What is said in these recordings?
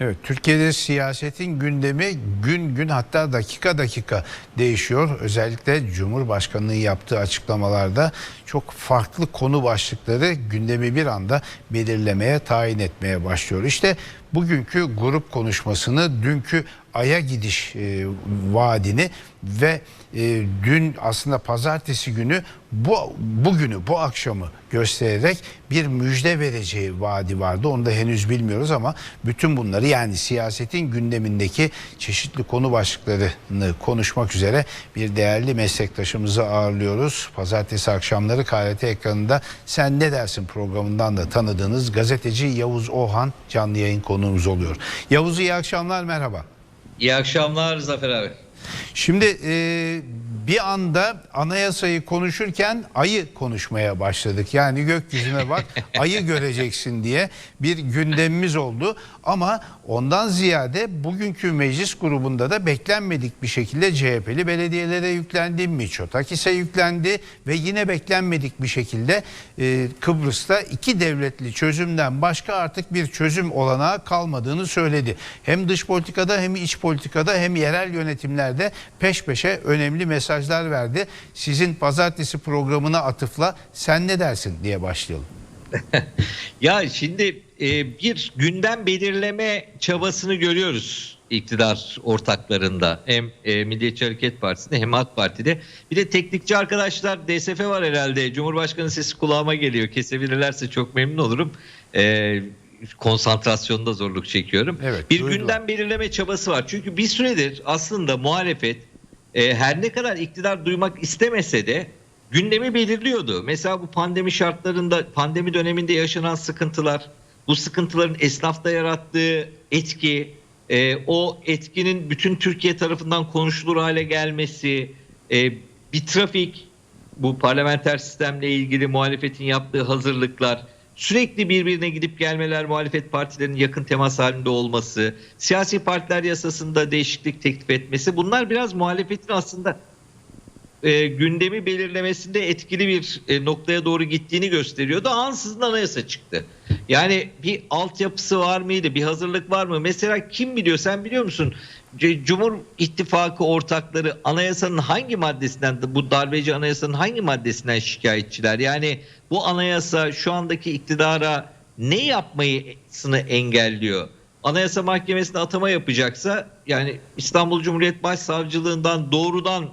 Evet, Türkiye'de siyasetin gündemi gün gün hatta dakika dakika değişiyor. Özellikle Cumhurbaşkanı'nın yaptığı açıklamalarda çok farklı konu başlıkları gündemi bir anda belirlemeye, tayin etmeye başlıyor. İşte bugünkü grup konuşmasını, dünkü Ay'a gidiş e, vaadini ve e, dün aslında pazartesi günü bu bugünü bu akşamı göstererek bir müjde vereceği vaadi vardı. Onu da henüz bilmiyoruz ama bütün bunları yani siyasetin gündemindeki çeşitli konu başlıklarını konuşmak üzere bir değerli meslektaşımızı ağırlıyoruz. Pazartesi akşamları KRT ekranında Sen Ne Dersin programından da tanıdığınız gazeteci Yavuz Ohan canlı yayın konuğumuz oluyor. Yavuz iyi akşamlar merhaba. İyi akşamlar Zafer abi. Şimdi e, bir anda anayasayı konuşurken ayı konuşmaya başladık. Yani gökyüzüne bak ayı göreceksin diye bir gündemimiz oldu. Ama ondan ziyade bugünkü meclis grubunda da beklenmedik bir şekilde CHP'li belediyelere yüklendi, Miçotakis'e yüklendi ve yine beklenmedik bir şekilde e, Kıbrıs'ta iki devletli çözümden başka artık bir çözüm olanağı kalmadığını söyledi. Hem dış politikada hem iç politikada hem yerel yönetimlerde peş peşe önemli mesajlar verdi. Sizin pazartesi programına atıfla sen ne dersin diye başlayalım. Ya şimdi e, bir gündem belirleme çabasını görüyoruz iktidar ortaklarında. Hem e, Milliyetçi Hareket Partisi'nde hem AK Parti'de. Bir de teknikçi arkadaşlar DSF var herhalde. Cumhurbaşkanı sesi kulağıma geliyor. Kesebilirlerse çok memnun olurum. E, konsantrasyonda zorluk çekiyorum. Evet, bir duydular. gündem belirleme çabası var. Çünkü bir süredir aslında muhalefet e, her ne kadar iktidar duymak istemese de gündemi belirliyordu. Mesela bu pandemi şartlarında, pandemi döneminde yaşanan sıkıntılar, bu sıkıntıların esnafta yarattığı etki, e, o etkinin bütün Türkiye tarafından konuşulur hale gelmesi, e, bir trafik, bu parlamenter sistemle ilgili muhalefetin yaptığı hazırlıklar, sürekli birbirine gidip gelmeler, muhalefet partilerinin yakın temas halinde olması, siyasi partiler yasasında değişiklik teklif etmesi bunlar biraz muhalefetin aslında e, gündemi belirlemesinde etkili bir e, noktaya doğru gittiğini gösteriyordu. Ansızın anayasa çıktı. Yani bir altyapısı var mıydı? Bir hazırlık var mı? Mesela kim biliyor? Sen biliyor musun? Cumhur İttifakı ortakları anayasanın hangi maddesinden bu darbeci anayasanın hangi maddesinden şikayetçiler? Yani bu anayasa şu andaki iktidara ne yapmayısını engelliyor? Anayasa Mahkemesi'ne atama yapacaksa yani İstanbul Cumhuriyet Başsavcılığından doğrudan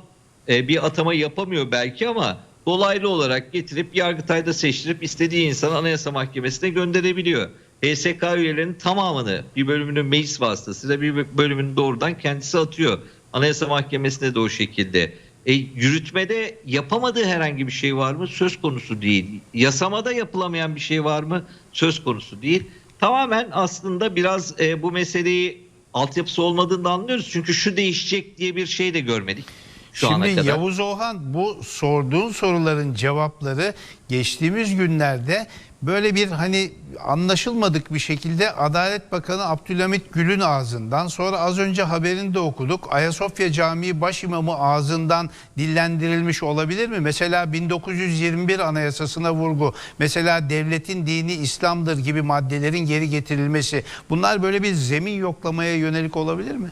e, bir atama yapamıyor belki ama dolaylı olarak getirip Yargıtay'da seçtirip istediği insanı Anayasa Mahkemesi'ne gönderebiliyor. HSK üyelerinin tamamını bir bölümünü meclis vasıtasıyla bir bölümünü doğrudan kendisi atıyor. Anayasa Mahkemesi'ne de o şekilde. E, yürütmede yapamadığı herhangi bir şey var mı? Söz konusu değil. Yasamada yapılamayan bir şey var mı? Söz konusu değil. Tamamen aslında biraz e, bu meseleyi altyapısı olmadığını anlıyoruz. Çünkü şu değişecek diye bir şey de görmedik. Şu ana Şimdi kadar. Yavuz Ohan bu sorduğun soruların cevapları geçtiğimiz günlerde böyle bir hani anlaşılmadık bir şekilde Adalet Bakanı Abdülhamit Gül'ün ağzından sonra az önce haberini de okuduk. Ayasofya Camii Başimamı ağzından dillendirilmiş olabilir mi? Mesela 1921 Anayasasına vurgu, mesela devletin dini İslam'dır gibi maddelerin geri getirilmesi. Bunlar böyle bir zemin yoklamaya yönelik olabilir mi?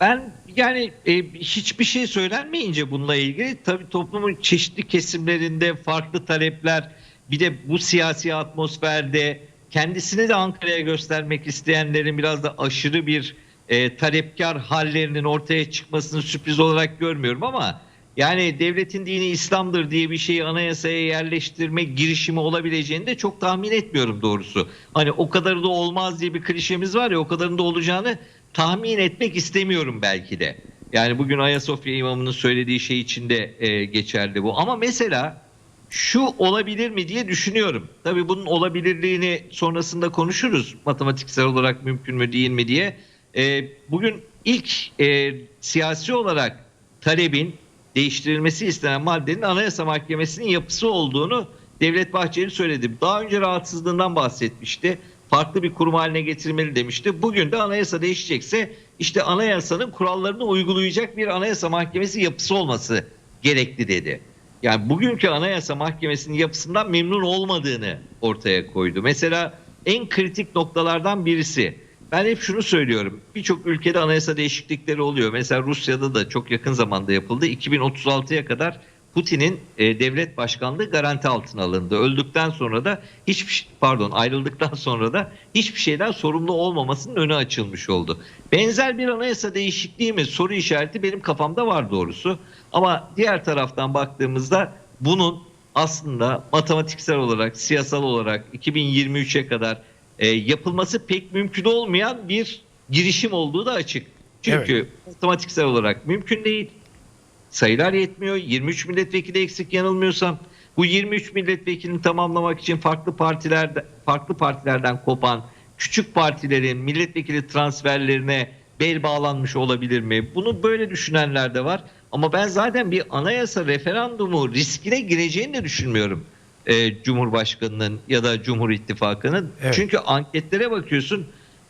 Ben yani e, hiçbir şey söylenmeyince bununla ilgili tabii toplumun çeşitli kesimlerinde farklı talepler bir de bu siyasi atmosferde kendisini de Ankara'ya göstermek isteyenlerin biraz da aşırı bir e, talepkar hallerinin ortaya çıkmasını sürpriz olarak görmüyorum ama yani devletin dini İslam'dır diye bir şeyi anayasaya yerleştirme girişimi olabileceğini de çok tahmin etmiyorum doğrusu. Hani o kadarı da olmaz diye bir klişemiz var ya o kadarın da olacağını tahmin etmek istemiyorum belki de. Yani bugün Ayasofya imamının söylediği şey için de e, geçerli bu. Ama mesela şu olabilir mi diye düşünüyorum. Tabii bunun olabilirliğini sonrasında konuşuruz. Matematiksel olarak mümkün mü değil mi diye. E, bugün ilk e, siyasi olarak talebin değiştirilmesi istenen maddenin Anayasa Mahkemesi'nin yapısı olduğunu Devlet Bahçeli söyledi. Daha önce rahatsızlığından bahsetmişti. Farklı bir kurum haline getirmeli demişti. Bugün de anayasa değişecekse işte anayasanın kurallarını uygulayacak bir anayasa mahkemesi yapısı olması gerekli dedi. Yani bugünkü anayasa mahkemesinin yapısından memnun olmadığını ortaya koydu. Mesela en kritik noktalardan birisi. ben hep şunu söylüyorum. Birçok ülkede anayasa değişiklikleri oluyor. Mesela Rusya'da da çok yakın zamanda yapıldı. 2036'ya kadar Putin'in e, devlet başkanlığı garanti altına alındı. Öldükten sonra da hiçbir pardon ayrıldıktan sonra da hiçbir şeyden sorumlu olmamasının önü açılmış oldu. Benzer bir anayasa değişikliği mi soru işareti benim kafamda var doğrusu. Ama diğer taraftan baktığımızda bunun aslında matematiksel olarak, siyasal olarak 2023'e kadar e, yapılması pek mümkün olmayan bir girişim olduğu da açık. Çünkü matematiksel olarak mümkün değil. Sayılar yetmiyor. 23 milletvekili eksik yanılmıyorsam. Bu 23 milletvekilini tamamlamak için farklı partilerde farklı partilerden kopan küçük partilerin milletvekili transferlerine bel bağlanmış olabilir mi? Bunu böyle düşünenler de var. Ama ben zaten bir anayasa referandumu riskine gireceğini de düşünmüyorum. e, Cumhurbaşkanının ya da Cumhur İttifakı'nın. Evet. Çünkü anketlere bakıyorsun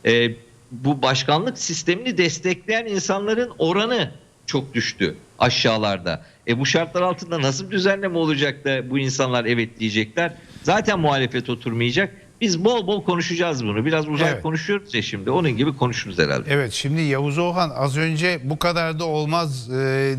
e, bu başkanlık sistemini destekleyen insanların oranı çok düştü aşağılarda. E bu şartlar altında nasıl düzenleme olacak da bu insanlar evet diyecekler. Zaten muhalefet oturmayacak. Biz bol bol konuşacağız bunu. Biraz uzak Evet. konuşuyoruz ya şimdi. Onun gibi konuşuruz herhalde. Evet şimdi Yavuz Oğhan az önce bu kadar da olmaz e,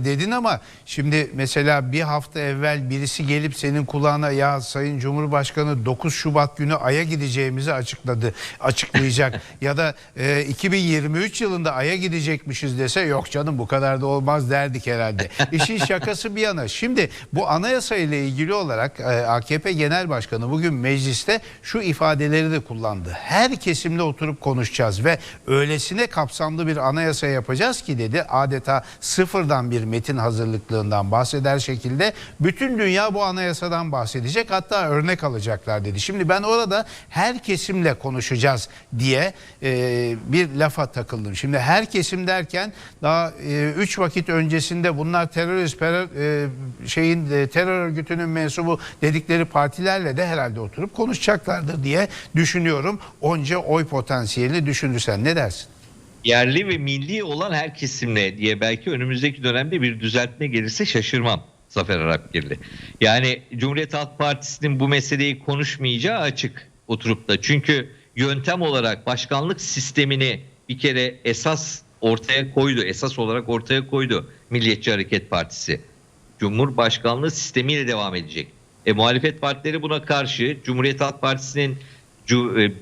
dedin ama şimdi mesela bir hafta evvel birisi gelip senin kulağına ya Sayın Cumhurbaşkanı 9 Şubat günü Ay'a gideceğimizi açıkladı açıklayacak ya da e, 2023 yılında Ay'a gidecekmişiz dese yok canım bu kadar da olmaz derdik herhalde. İşin şakası bir yana şimdi bu anayasa ile ilgili olarak e, AKP Genel Başkanı bugün mecliste şu ifadeleri de kullandı. Her kesimle oturup konuşacağız ve öylesine kapsamlı bir anayasa yapacağız ki dedi adeta sıfırdan bir metin hazırlıklığından bahseder şekilde bütün dünya bu anayasadan bahsedecek hatta örnek alacaklar dedi. Şimdi ben orada her kesimle konuşacağız diye e, bir lafa takıldım. Şimdi her kesim derken daha 3 vakit öncesinde bunlar terörist terör, e, şeyin e, terör örgütünün mensubu dedikleri partilerle de herhalde oturup konuşacaklardır diye düşünüyorum. Onca oy potansiyelini düşünürsen ne dersin? yerli ve milli olan her kesimle diye belki önümüzdeki dönemde bir düzeltme gelirse şaşırmam Zafer Arapgirli. Yani Cumhuriyet Halk Partisi'nin bu meseleyi konuşmayacağı açık oturup da. Çünkü yöntem olarak başkanlık sistemini bir kere esas ortaya koydu. Esas olarak ortaya koydu Milliyetçi Hareket Partisi. Cumhurbaşkanlığı sistemiyle devam edecek. E, muhalefet partileri buna karşı Cumhuriyet Halk Partisi'nin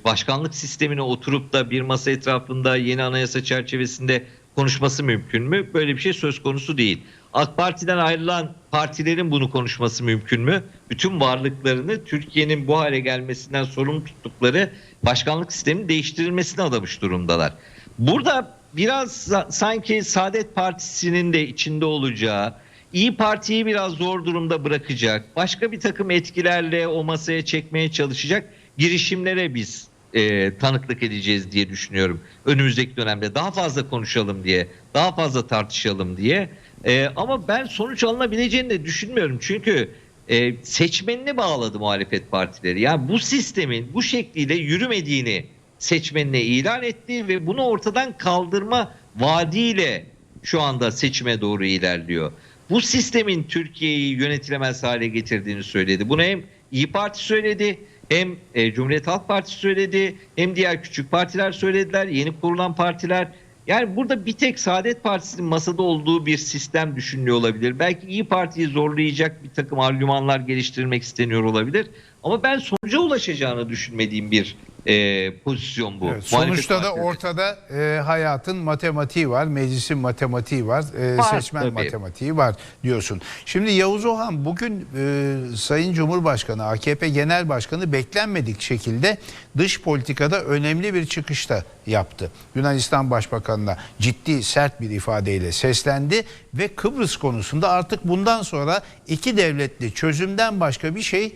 başkanlık sistemine oturup da bir masa etrafında yeni anayasa çerçevesinde konuşması mümkün mü? Böyle bir şey söz konusu değil. AK Parti'den ayrılan partilerin bunu konuşması mümkün mü? Bütün varlıklarını Türkiye'nin bu hale gelmesinden sorumlu tuttukları başkanlık sisteminin değiştirilmesine adamış durumdalar. Burada biraz sa- sanki Saadet Partisi'nin de içinde olacağı, İyi Parti'yi biraz zor durumda bırakacak, başka bir takım etkilerle o masaya çekmeye çalışacak girişimlere biz e, tanıklık edeceğiz diye düşünüyorum. Önümüzdeki dönemde daha fazla konuşalım diye, daha fazla tartışalım diye. E, ama ben sonuç alınabileceğini de düşünmüyorum. Çünkü e, seçmenini bağladı muhalefet partileri. Yani bu sistemin bu şekliyle yürümediğini seçmenine ilan etti ve bunu ortadan kaldırma vaadiyle şu anda seçime doğru ilerliyor. Bu sistemin Türkiye'yi yönetilemez hale getirdiğini söyledi. Bunu hem İyi Parti söyledi, hem e, Cumhuriyet Halk Partisi söyledi, hem diğer küçük partiler söylediler, yeni kurulan partiler. Yani burada bir tek Saadet Partisi'nin masada olduğu bir sistem düşünülüyor olabilir. Belki İyi Parti'yi zorlayacak bir takım argümanlar geliştirmek isteniyor olabilir. Ama ben sonuca ulaşacağını düşünmediğim bir e, pozisyon bu. Evet, Muhalefet sonuçta da ortada e, hayatın matematiği var, meclisin matematiği var, e, Var, seçmen tabii. matematiği var diyorsun. Şimdi Yavuz Ohan bugün e, Sayın Cumhurbaşkanı, AKP Genel Başkanı beklenmedik şekilde dış politikada önemli bir çıkışta yaptı. Yunanistan Başbakanı'na ciddi sert bir ifadeyle seslendi ve Kıbrıs konusunda artık bundan sonra iki devletli çözümden başka bir şey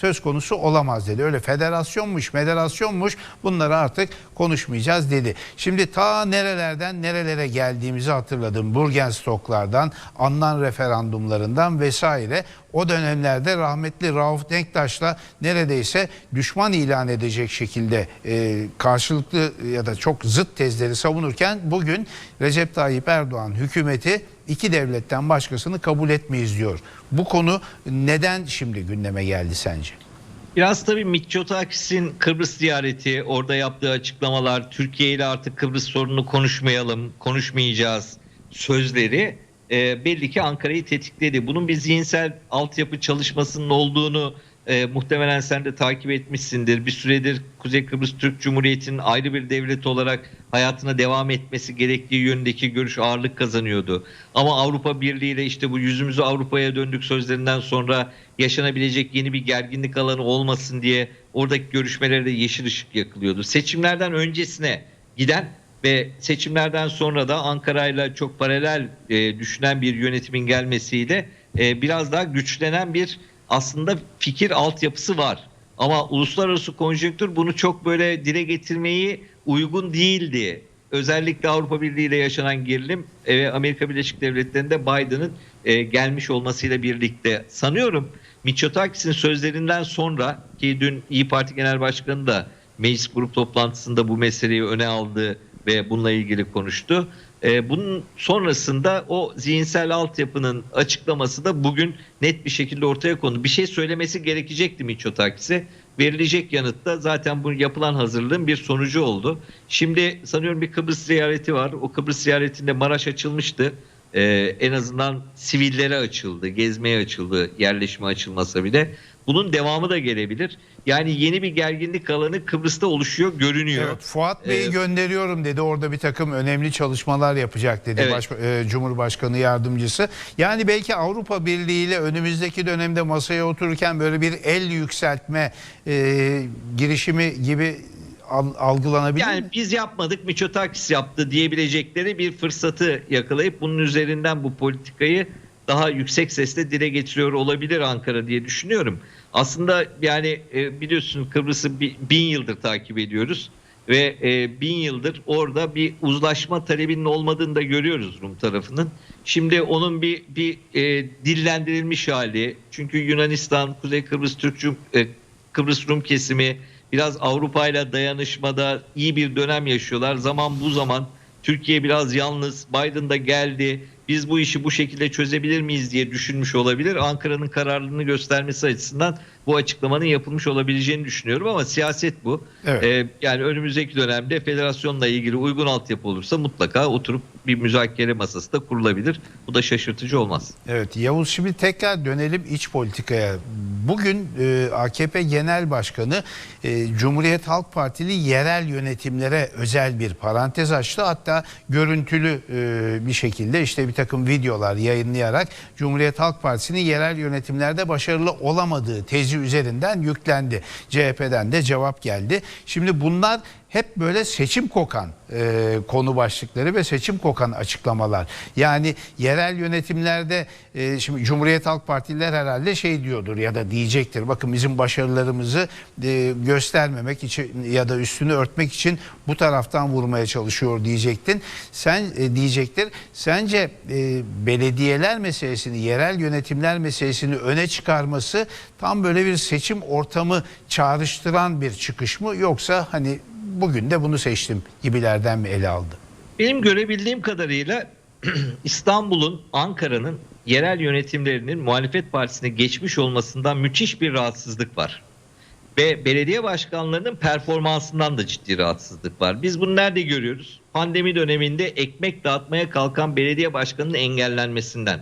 söz konusu olamaz dedi. Öyle federasyonmuş, federasyonmuş bunları artık konuşmayacağız dedi. Şimdi ta nerelerden nerelere geldiğimizi hatırladım. Burgenstocklardan, Annan referandumlarından vesaire. O dönemlerde rahmetli Rauf Denktaş'la neredeyse düşman ilan edecek şekilde e, karşılıklı ya da çok zıt tezleri savunurken bugün Recep Tayyip Erdoğan hükümeti iki devletten başkasını kabul etmeyiz diyor. Bu konu neden şimdi gündeme geldi sence? Biraz tabii Mitsotakis'in Kıbrıs ziyareti, orada yaptığı açıklamalar, Türkiye ile artık Kıbrıs sorununu konuşmayalım, konuşmayacağız sözleri e, belli ki Ankara'yı tetikledi. Bunun bir zihinsel altyapı çalışmasının olduğunu e, muhtemelen sen de takip etmişsindir. Bir süredir Kuzey Kıbrıs Türk Cumhuriyeti'nin ayrı bir devlet olarak hayatına devam etmesi gerektiği yönündeki görüş ağırlık kazanıyordu. Ama Avrupa Birliği ile işte bu yüzümüzü Avrupa'ya döndük sözlerinden sonra yaşanabilecek yeni bir gerginlik alanı olmasın diye oradaki görüşmelerde yeşil ışık yakılıyordu. Seçimlerden öncesine giden ve seçimlerden sonra da Ankara'yla çok paralel e, düşünen bir yönetimin gelmesiyle e, biraz daha güçlenen bir aslında fikir altyapısı var. Ama uluslararası konjonktür bunu çok böyle dile getirmeyi uygun değildi. Özellikle Avrupa Birliği ile yaşanan gerilim ve Amerika Birleşik Devletleri'nde Biden'ın e, gelmiş olmasıyla birlikte sanıyorum Mitsotakis'in sözlerinden sonra ki dün İyi Parti Genel Başkanı da meclis grup toplantısında bu meseleyi öne aldı ve bununla ilgili konuştu. Ee, bunun sonrasında o zihinsel altyapının açıklaması da bugün net bir şekilde ortaya kondu. Bir şey söylemesi gerekecekti Mitsotakis'e. Verilecek yanıtta zaten bu yapılan hazırlığın bir sonucu oldu. Şimdi sanıyorum bir Kıbrıs ziyareti var. O Kıbrıs ziyaretinde Maraş açılmıştı. Ee, en azından sivillere açıldı, gezmeye açıldı, yerleşme açılmasa bile. Bunun devamı da gelebilir. Yani yeni bir gerginlik alanı Kıbrıs'ta oluşuyor, görünüyor. Evet, Fuat Bey'i Ee, gönderiyorum dedi. Orada bir takım önemli çalışmalar yapacak dedi Evet. Baş- e, Cumhurbaşkanı yardımcısı. Yani belki Avrupa Birliği ile önümüzdeki dönemde masaya otururken böyle bir el yükseltme e, girişimi gibi algılanabilir Yani mi? biz yapmadık Miçotakis yaptı diyebilecekleri bir fırsatı yakalayıp bunun üzerinden bu politikayı daha yüksek sesle dile getiriyor olabilir Ankara diye düşünüyorum. Aslında yani e, biliyorsun Kıbrıs'ı bi- bin yıldır takip ediyoruz ve e, bin yıldır orada bir uzlaşma talebinin olmadığını da görüyoruz Rum tarafının. Şimdi onun bir bir e, dillendirilmiş hali çünkü Yunanistan, Kuzey Kıbrıs Türk Cum- e, Kıbrıs Rum kesimi biraz Avrupa ile dayanışmada iyi bir dönem yaşıyorlar. Zaman bu zaman Türkiye biraz yalnız. Biden da geldi. Biz bu işi bu şekilde çözebilir miyiz diye düşünmüş olabilir. Ankara'nın kararlılığını göstermesi açısından bu açıklamanın yapılmış olabileceğini düşünüyorum ama siyaset bu. Evet. Ee, yani önümüzdeki dönemde federasyonla ilgili uygun altyapı olursa mutlaka oturup bir müzakere masası da kurulabilir. Bu da şaşırtıcı olmaz. Evet Yavuz şimdi tekrar dönelim iç politikaya. Bugün e, AKP Genel Başkanı e, Cumhuriyet Halk Partili yerel yönetimlere özel bir parantez açtı. Hatta görüntülü e, bir şekilde işte bir takım videolar yayınlayarak Cumhuriyet Halk Partisi'nin yerel yönetimlerde başarılı olamadığı tezi üzerinden yüklendi. CHP'den de cevap geldi. Şimdi bunlar hep böyle seçim kokan e, konu başlıkları ve seçim kokan açıklamalar. Yani yerel yönetimlerde e, şimdi Cumhuriyet Halk Partililer herhalde şey diyordur ya da diyecektir. Bakın bizim başarılarımızı e, göstermemek için ya da üstünü örtmek için bu taraftan vurmaya çalışıyor diyecektin. Sen e, diyecektir. Sence e, belediyeler meselesini, yerel yönetimler meselesini öne çıkarması tam böyle bir seçim ortamı çağrıştıran bir çıkış mı yoksa hani bugün de bunu seçtim gibilerden mi ele aldı? Benim görebildiğim kadarıyla İstanbul'un, Ankara'nın yerel yönetimlerinin muhalefet partisine geçmiş olmasından müthiş bir rahatsızlık var. Ve belediye başkanlarının performansından da ciddi rahatsızlık var. Biz bunu nerede görüyoruz? Pandemi döneminde ekmek dağıtmaya kalkan belediye başkanının engellenmesinden,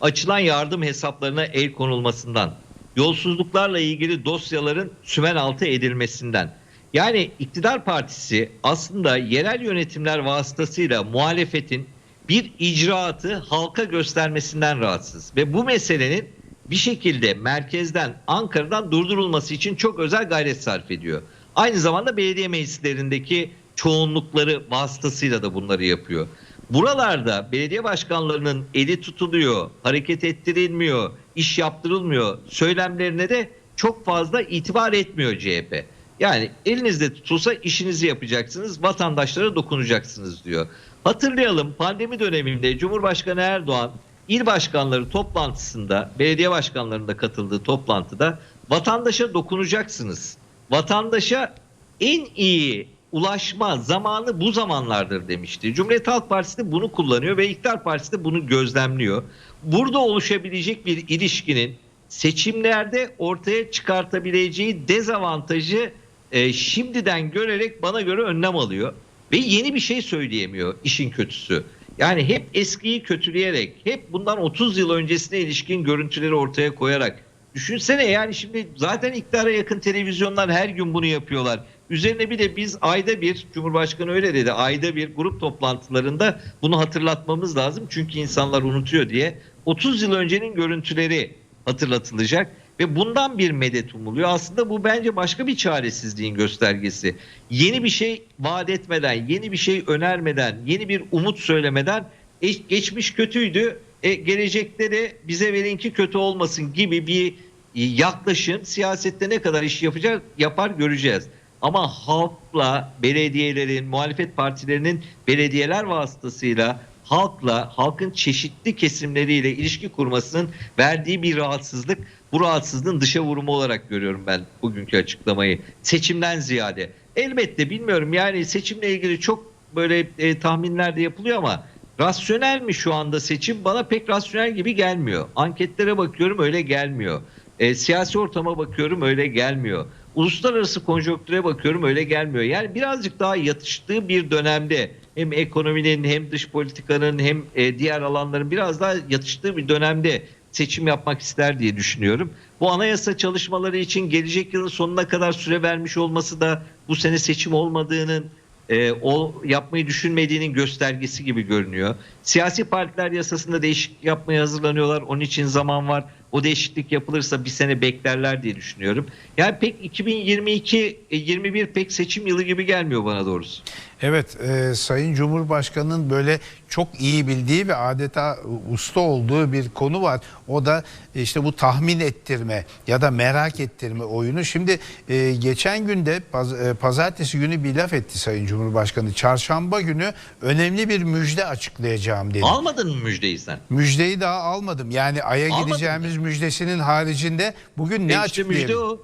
açılan yardım hesaplarına el konulmasından, yolsuzluklarla ilgili dosyaların sümen altı edilmesinden. Yani iktidar partisi aslında yerel yönetimler vasıtasıyla muhalefetin bir icraatı halka göstermesinden rahatsız. Ve bu meselenin bir şekilde merkezden Ankara'dan durdurulması için çok özel gayret sarf ediyor. Aynı zamanda belediye meclislerindeki çoğunlukları vasıtasıyla da bunları yapıyor. Buralarda belediye başkanlarının eli tutuluyor, hareket ettirilmiyor, iş yaptırılmıyor söylemlerine de çok fazla itibar etmiyor CHP. Yani elinizde tutulsa işinizi yapacaksınız, vatandaşlara dokunacaksınız diyor. Hatırlayalım pandemi döneminde Cumhurbaşkanı Erdoğan il başkanları toplantısında, belediye başkanlarının da katıldığı toplantıda vatandaşa dokunacaksınız. Vatandaşa en iyi ulaşma zamanı bu zamanlardır demişti. Cumhuriyet Halk Partisi de bunu kullanıyor ve İktidar Partisi de bunu gözlemliyor. Burada oluşabilecek bir ilişkinin seçimlerde ortaya çıkartabileceği dezavantajı e, şimdiden görerek bana göre önlem alıyor ve yeni bir şey söyleyemiyor işin kötüsü. Yani hep eskiyi kötüleyerek, hep bundan 30 yıl öncesine ilişkin görüntüleri ortaya koyarak Düşünsene yani şimdi zaten iktidara yakın televizyonlar her gün bunu yapıyorlar. Üzerine bir de biz ayda bir, Cumhurbaşkanı öyle dedi, ayda bir grup toplantılarında bunu hatırlatmamız lazım. Çünkü insanlar unutuyor diye. 30 yıl öncenin görüntüleri hatırlatılacak ve bundan bir medet umuluyor. Aslında bu bence başka bir çaresizliğin göstergesi. Yeni bir şey vaat etmeden, yeni bir şey önermeden, yeni bir umut söylemeden e, geçmiş kötüydü. E, gelecekte bize verin ki kötü olmasın gibi bir yaklaşım siyasette ne kadar iş yapacak yapar göreceğiz. Ama halkla belediyelerin, muhalefet partilerinin belediyeler vasıtasıyla halkla, halkın çeşitli kesimleriyle ilişki kurmasının verdiği bir rahatsızlık. Bu rahatsızlığın dışa vurumu olarak görüyorum ben bugünkü açıklamayı. Seçimden ziyade. Elbette bilmiyorum yani seçimle ilgili çok böyle e, tahminler de yapılıyor ama rasyonel mi şu anda seçim? Bana pek rasyonel gibi gelmiyor. Anketlere bakıyorum öyle gelmiyor. E, siyasi ortama bakıyorum öyle gelmiyor. Uluslararası konjonktüre bakıyorum öyle gelmiyor. Yani birazcık daha yatıştığı bir dönemde hem ekonominin hem dış politikanın hem e, diğer alanların biraz daha yatıştığı bir dönemde seçim yapmak ister diye düşünüyorum. Bu anayasa çalışmaları için gelecek yılın sonuna kadar süre vermiş olması da bu sene seçim olmadığının e, o yapmayı düşünmediğinin göstergesi gibi görünüyor. Siyasi partiler yasasında değişiklik yapmaya hazırlanıyorlar. Onun için zaman var. O değişiklik yapılırsa bir sene beklerler diye düşünüyorum. Yani pek 2022 e, 21 pek seçim yılı gibi gelmiyor bana doğrusu. Evet, e, Sayın Cumhurbaşkanı'nın böyle çok iyi bildiği ve adeta usta olduğu bir konu var. O da e, işte bu tahmin ettirme ya da merak ettirme oyunu. Şimdi e, geçen günde paz- e, pazartesi günü bir laf etti Sayın Cumhurbaşkanı. Çarşamba günü önemli bir müjde açıklayacağım dedi. Almadın mı müjdeyi sen? Müjdeyi daha almadım. Yani Ay'a Almadın gideceğimiz müjdesinin haricinde bugün ne E işte açıklayabilirim? müjde o.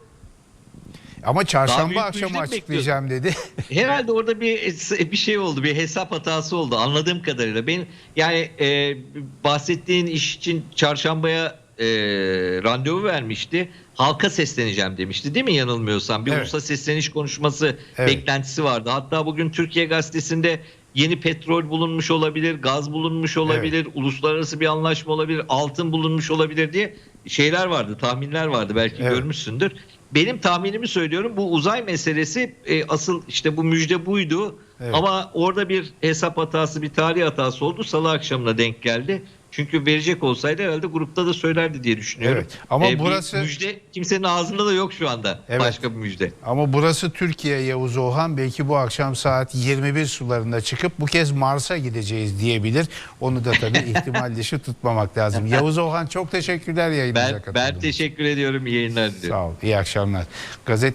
Ama çarşamba akşamı açıklayacağım dedi. Herhalde orada bir bir şey oldu, bir hesap hatası oldu anladığım kadarıyla. Ben yani e, bahsettiğin iş için çarşambaya e, randevu vermişti. Halka sesleneceğim demişti değil mi yanılmıyorsam? Bir Evet. ulusal sesleniş konuşması Evet. beklentisi vardı. Hatta bugün Türkiye Gazetesi'nde yeni petrol bulunmuş olabilir, gaz bulunmuş olabilir, uluslararası bir anlaşma olabilir, altın bulunmuş olabilir diye şeyler vardı, tahminler vardı belki Evet. görmüşsündür. Benim tahminimi söylüyorum bu uzay meselesi e, asıl işte bu müjde buydu. Evet. Ama orada bir hesap hatası, bir tarih hatası oldu. Salı akşamına denk geldi. Çünkü verecek olsaydı herhalde grupta da söylerdi diye düşünüyorum. Evet, ama bir burası- müjde kimsenin ağzında da yok şu anda. Evet. Başka bir müjde. Ama burası Türkiye Yavuz Oğan belki bu akşam saat 21 sularında çıkıp bu kez Mars'a gideceğiz diyebilir. Onu da tabii ihtimal dışı tutmamak lazım. Yavuz Oğan çok teşekkürler yayınımıza Ben, ben katıldığınız için. teşekkür ediyorum. İyi yayınlar diliyorum. Sağ ol. İyi akşamlar. Gazete